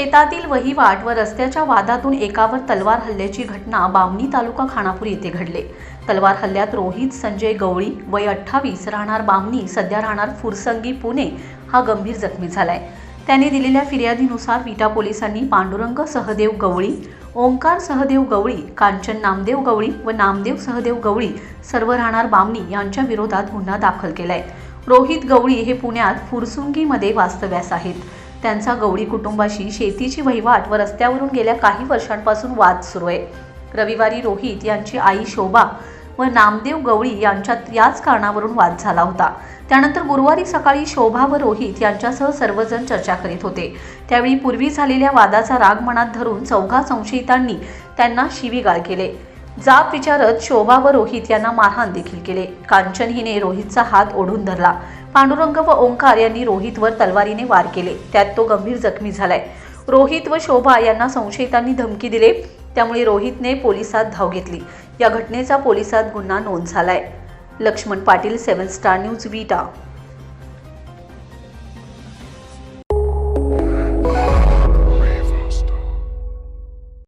शेतातील वहिवाट व रस्त्याच्या वादातून एकावर तलवार हल्ल्याची घटना बामणी तालुका खानापूर येथे घडले. तलवार हल्ल्यात रोहित संजय गवळी वय अठ्ठावीस राहणार बामणी सध्या राहणार फुरसंगी पुणे हा गंभीर जखमी झालाय. त्याने दिलेल्या फिर्यादीनुसार विटा पोलिसांनी पांडुरंग सहदेव गवळी ओंकार सहदेव गवळी कांचन नामदेव गवळी व नामदेव सहदेव गवळी सर्व राहणार बामणी यांच्या विरोधात गुन्हा दाखल केलाय. रोहित गवळी हे पुण्यात फुरसुंगीमध्ये वास्तव्यास आहेत. त्यांचा गवळी कुटुंबाशी शेतीची वहिवाट व रस्त्यावरून गेल्या काही वर्षांपासून वाद सुरू आहे. रविवारी रोहित यांची आई शोभा व नामदेव गवळी यांच्यात याच कारणावरून वाद झाला होता. त्यानंतर गुरुवारी सकाळी शोभा व रोहित यांच्यासह सर्वजण चर्चा करीत होते. त्यावेळी पूर्वी झालेल्या वादाचा राग मनात धरून चौघा संशयितांनी त्यांना शिवीगाळ केले. जाब विचारत शोभा व रोहित यांना मारहाण देखील केले. कांचन हिने रोहितचा हात ओढून धरला. पांडुरंग व ओंकार यांनी रोहितवर तलवारीने वार केले. त्यात तो गंभीर जखमी झालाय. रोहित व शोभा यांना संशयितांनी धमकी दिले. त्यामुळे रोहितने पोलिसात धाव घेतली. या घटनेचा पोलिसात गुन्हा नोंद झालाय. Laxman Patil seven star news Vita.